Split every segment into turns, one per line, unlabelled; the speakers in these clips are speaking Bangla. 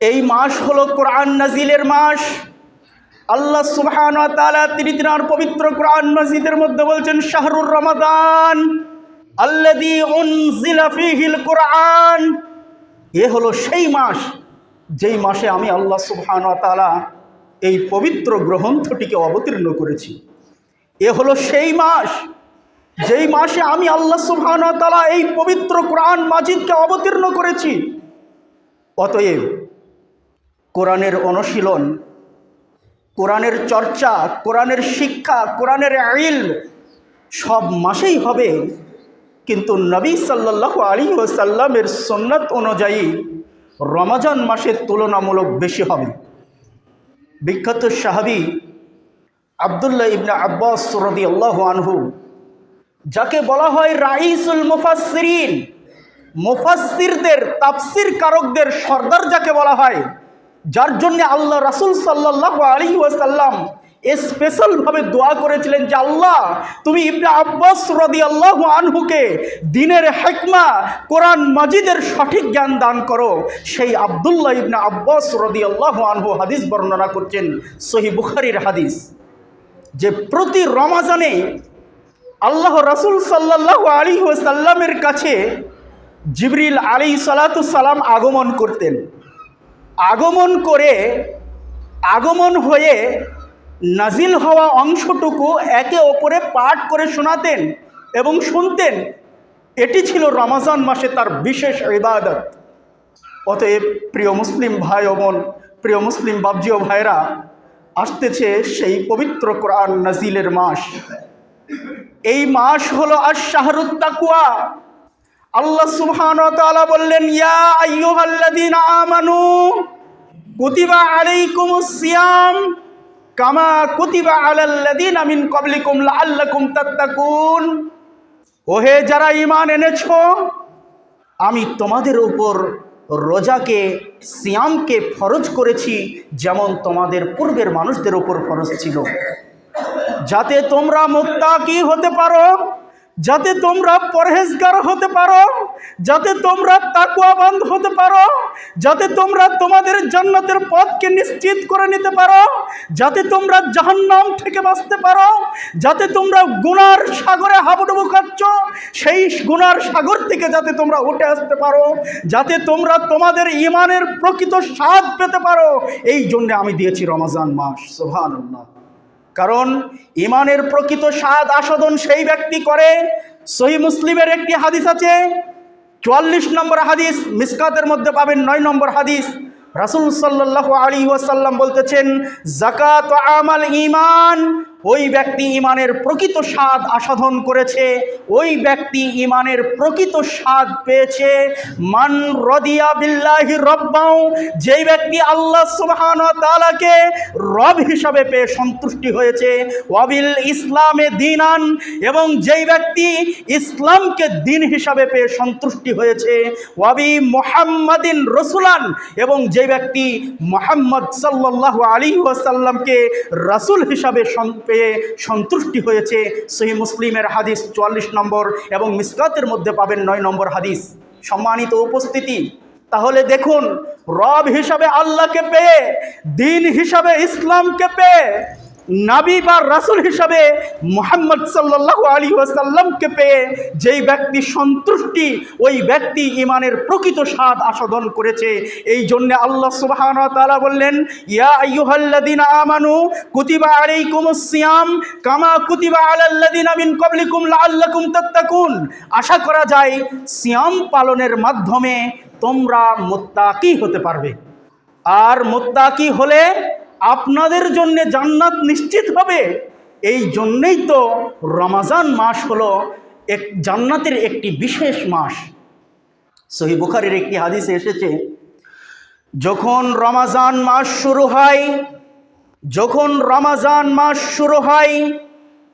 এই মাস হলো কোরআন নাজিলের মাস। আল্লাহ সুবহান ওয়া তিনি তিনার পবিত্র কোরআন মাজিদের মধ্যে বলছেন, শাহরুর রমাদান উনজিলা ফীহিল কোরআন। এ হলো সেই মাস, যেই মাসে আমি আল্লাহ সুবহান তাআলা এই পবিত্র গ্রন্থটিকে অবতীর্ণ করেছি। এ হলো সেই মাস, যেই মাসে আমি আল্লাহ সুবহান তাআলা এই পবিত্র কোরআন মাজিদকে অবতীর্ণ করেছি। অতএব কোরআনের অনুশীলন, কোরআনের চর্চা, কোরআনের শিক্ষা, কোরআনের আইল সব মাসেই হবে। কিন্তু নবী সাল্লাহ আলী ওসাল্লামের সন্ন্যত অনুযায়ী রমাজান মাসের তুলনামূলক বেশি হবে। বিখ্যাত সাহাবি আবদুল্লাহ ইবনে আব্বাস রদি আল্লাহ আনহু, যাকে বলা হয় রাইসুল মুফাসসিরিন, মুফাসসিরদের তাফসির কারকদের সর্দার যাকে বলা হয় যার জন্য আল্লাহ রাসূল সাল্লাল্লাহু আলাইহি ওয়াসাল্লাম স্পেশালভাবে দোয়া করেছিলেন যে, আল্লাহ, তুমি ইবনে আব্বাস রাদিয়াল্লাহু আনহুকে দিনের হেকমা কোরআন মাজিদের সঠিক জ্ঞান দান করো। সেই আব্দুল্লাহ ইবনে আব্বাস রদি আল্লাহ আনহু হাদিস বর্ণনা করছেন সহি বুখারীর হাদিস, যে প্রতি রমাজানে আল্লাহ রাসূল সাল্লাল্লাহু আলী ওয়াসাল্লামের কাছে জিবরিল আলী সালাতু সালাম আগমন করতেন। আগমন করে আগমন হয়ে নাজিল হওয়া অংশটুকু একে অপরে পাঠ করে শোনাতেন এবং শুনতেন। এটি ছিল রমাজান মাসে তার বিশেষ ইবাদত। অতএব প্রিয় মুসলিম ভাই ও বোন, প্রিয় মুসলিম বাবজি ও ভাইরা আসতেছে সেই পবিত্র কোরআন নাজিলের মাস। এই মাস হলো আর শাহরুত তাকুয়া আল্লাহ সুবহান তাআলা বললেন, ইয়া আইয়ুহাল্লাযীনা আমানু, কুতিবা আলাইকুমুস সিয়াম কামা কুতিবা আলাল্লাযীনা মিন ক্বাবলিকুম লাআল্লাকুম তাত্তাকুন। ওহে যারা ঈমান এনেছো, আমি তোমাদের উপর রোজাকে, সিয়ামকে ফরজ করেছি যেমন তোমাদের পূর্বের মানুষদের উপর ফরজ ছিল। যাতে তোমরা মুত্তাকি হতে পারো যাতে তোমরা পরহেজগার হতে পারো, যাতে তোমরা তাকুয়াবান্ধ হতে পারো, যাতে তোমরা তোমাদের জান্নাতের পথকে নিশ্চিত করে নিতে পারো, যাতে তোমরা জাহান্নাম থেকে বাঁচতে পারো, যাতে তোমরা গুনার সাগরে হাবুডুবু খাচ্ছ, সেই গুনার সাগর থেকে যাতে তোমরা উঠে আসতে পারো, যাতে তোমরা তোমাদের ইমানের প্রকৃত স্বাদ পেতে পারো। এই জন্যে আমি দিয়েছি রমাজান মাস। সোহান কারণ ইমানের প্রকৃত স্বাদ আস্বাদন সেই ব্যক্তি করে। সহি মুসলিমের একটি হাদিস আছে, চুয়াল্লিশ নম্বর হাদিস, মিসকাতের মধ্যে পাবেন নয় নম্বর হাদিস। রাসুল সাল্লাহ আলী ওয়াসাল্লাম বলতেছেন জাকাত আমাল ইমান ওই ব্যক্তি ইমানের প্রকৃত স্বাদ আসাধন করেছে, ওই ব্যক্তি ইমানের প্রকৃত স্বাদ পেয়েছে। মান রদিয়া বিল্লাহি রব্বাও যেই ব্যক্তি আল্লাহ সুবহান তালাকে রব হিসাবে পেয়ে সন্তুষ্টি হয়েছে, ওয়াবিল ইসলামে দিনান, এবং যেই ব্যক্তি ইসলামকে দিন হিসাবে পেয়ে সন্তুষ্টি হয়েছে, ওয়াবি মোহাম্মদিন রসুলান, এবং যে ব্যক্তি মোহাম্মদ সাল্লাহ আলী ওয়াসাল্লামকে রাসুল হিসাবে সন- পেয়ে সন্তুষ্টি হয়েছে। সহি মুসলিমের হাদিস চুয়াল্লিশ নম্বর এবং মিসকাতের মধ্যে পাবেন নয় নম্বর হাদিস। সম্মানিত উপস্থিতি, তাহলে দেখুন, রব হিসাবে আল্লাহকে পেয়ে, দিন হিসাবে ইসলামকে পেয়ে নাবি বা রাসুল হিসাবে মোহাম্মদ সাল্লাহ আলী ওয়াসাল্লামকে পেয়ে যেই ব্যক্তি সন্তুষ্টি, ওই ব্যক্তি ইমানের প্রকৃত স্বাদ আস্বাদন করেছে। এই জন্যে আল্লাহ সুবাহান তালা বললেন, ইয়া আইয়ুহাল্লাদিন আমানু কুতিবা আলাইকুমুস সিয়াম কামা কুতিবা আলাল্লাদিন মিন ক্বাবলিকুম লাআল্লাকুম তাত্তাকুন। আশা করা যায়, সিয়াম পালনের মাধ্যমে তোমরা মুত্তাকি হতে পারবে। আর মোত্তাকি হলে আপনাদের জন্য জান্নাত নিশ্চিত হবে। এই জন্যেই তো রমাজান মাস হলো এক, জান্নাতের একটি বিশেষ মাস। সহি বুখারের একটি হাদিসে এসেছে, যখন রমাজান মাস শুরু হয়, যখন রমাজান মাস শুরু হয়,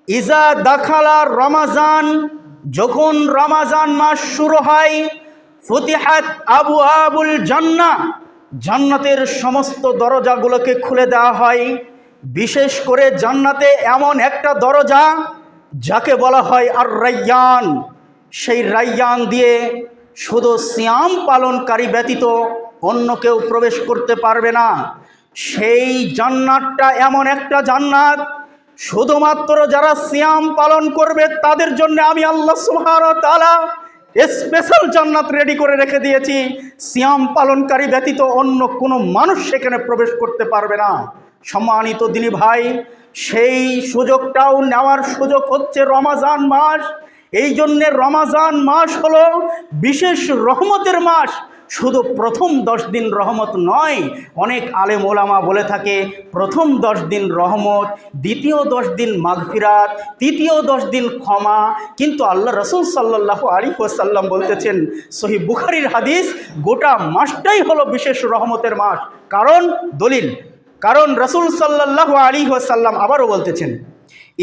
ইজা দাখালা রমাজান, যখন রমাজান মাস শুরু হয়, ফতিহাত আবু আবুল জান্না জান্নাতের সমস্ত দরজাগুলোকে খুলে দেওয়া হয়। বিশেষ করে জান্নাতে এমন একটা দরজা যাকে বলা হয় আর রাইয়ান সেই রাইয়ান দিয়ে শুধু সিয়াম পালনকারী ব্যতীত অন্য কেউ প্রবেশ করতে পারবে না। সেই জান্নাতটা এমন একটা জান্নাত, শুধুমাত্র যারা সিয়াম পালন করবে তাদের জন্য আমি আল্লাহ সুবহান তালা স্পেশাল জান্নাত রেডি করে রেখে দিয়েছি। সিয়াম পালনকারী ব্যতীত অন্য কোনো মানুষ সেখানে প্রবেশ করতে পারবে না। সম্মানিত দিনী ভাই, সেই সুযোগটাও নেওয়ার সুযোগ হচ্ছে রমাজান মাস। এই জন্যে রমাজান মাস হলো বিশেষ রহমতের মাস। শুধু প্রথম দশ দিন রহমত নয়, অনেক আলেম ওলামা বলে থাকে, প্রথম দশ দিন রহমত, দ্বিতীয় দশ দিন মাগফিরাত, তৃতীয় দশ দিন ক্ষমা। কিন্তু আল্লাহ রসুল সাল্লাহ আলী বলতেছেন, সহি বুখারির হাদিস, গোটা মাসটাই হলো বিশেষ রহমতের মাস। কারণ দলিল, কারণ রসুল সাল্লাহ আলী আবারও বলতেছেন,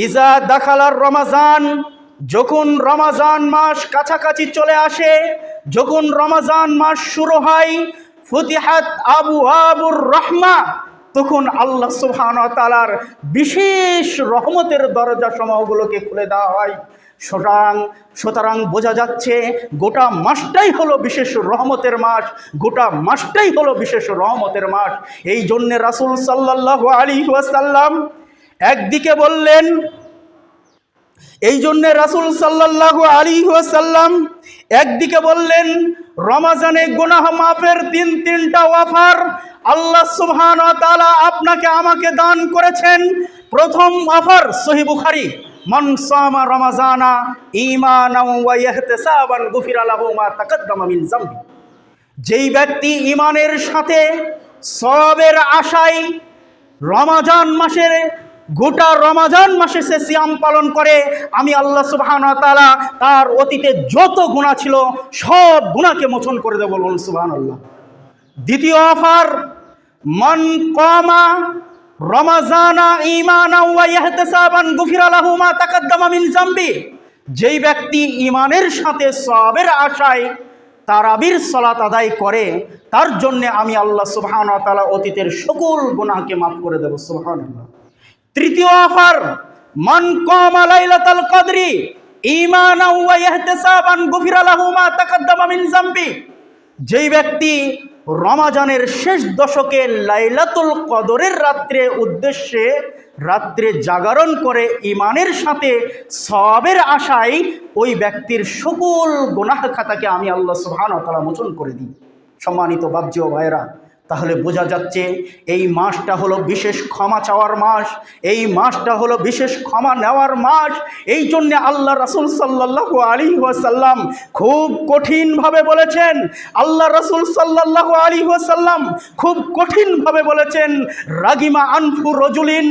ইজা দাখালার রমাজান, যখন রমাজান মাস কাছাকাছি চলে আসে যখন রমাজান মাস শুরু হয়, ফতিহাত আবু আবুর রহমা, তখন আল্লাহ সুবহান তালার বিশেষ রহমতের দরজা সমূহগুলোকে খুলে দেওয়া হয়। সুতরাং সুতরাং বোঝা যাচ্ছে গোটা মাসটাই হলো বিশেষ রহমতের মাস, গোটা মাসটাই হলো বিশেষ রহমতের মাস। এই জন্যে রাসুল সাল্লাহ আলী ওয়াসাল্লাম একদিকে বললেন এই জন্যে রাসুল সাল্লাহ আলী সাল্লাম একদিকে বললেন, রমাজানে গুনাহ মাফের তিন তিনটা অফার, আল্লাহ সুবহান তাআলা আপনাকে আমাকে দান করেছেন। প্রথম অফার সহি বুখারি, মান সামা রমাজানা ইহতিসাবান গুফিরা লাহু মা তাকাদ্দামা যেই ব্যক্তি ইমানের সাথে সবের আশায় রমাজান মাসের গোটা রমাজান মাসে সে সিয়াম পালন করে। আমি আল্লাহ সুবাহান তালা তার অতীতে যত গুণা ছিল, সব গুণাকে মোচন করে দেবো বলুন সুবাহান আল্লাহ দ্বিতীয় অফার, মন কমা রমাজানা ইমানা ওয়া ইহতিসাবান গুফিরা লাহু মা তাকাদ্দামা মিন জামবি যেই ব্যক্তি ইমানের সাথে সবের আশায় তারাবির সলাত আদায় করে, তার জন্য আমি আল্লাহ সুবহান তাআলা অতীতের সকল গুণাকে মাফ করে দেবো দেব সুবহানাল্লাহ। তৃতীয় অফার, মান কমা কদরি, ঈমানা ওয়া ইহতিসাবান গুফিরা লাহু মা তাকাদ্দামা মিন জামবি। যেই ব্যক্তি রমাজানের শেষ দশকে লাইলাতুল কদরের রাত্রে উদ্দেশ্যে রাত্রে জাগরণ করে ইমানের সাথে সবের আশায় ওই ব্যক্তির সকল গুনাহ খাতাকে আমি আল্লাহ সুবহান তালা মোচন করে দিই। সম্মানিত বাবজি ও ভাইরা তাহলে বোঝা যাচ্ছে এই মাসটা হলো বিশেষ ক্ষমা চাওয়ার মাস, এই মাসটা হলো বিশেষ ক্ষমা নেওয়ার মাস। এই জন্যে আল্লাহ রাসুল সাল্লাহ আলী ওয়াসাল্লাম খুব কঠিনভাবে বলেছেন, আল্লাহ রাসুল সাল্লাহ আলী ওয়াসাল্লাম খুব কঠিনভাবে বলেছেন, রাগিমা আনফু রজুলিন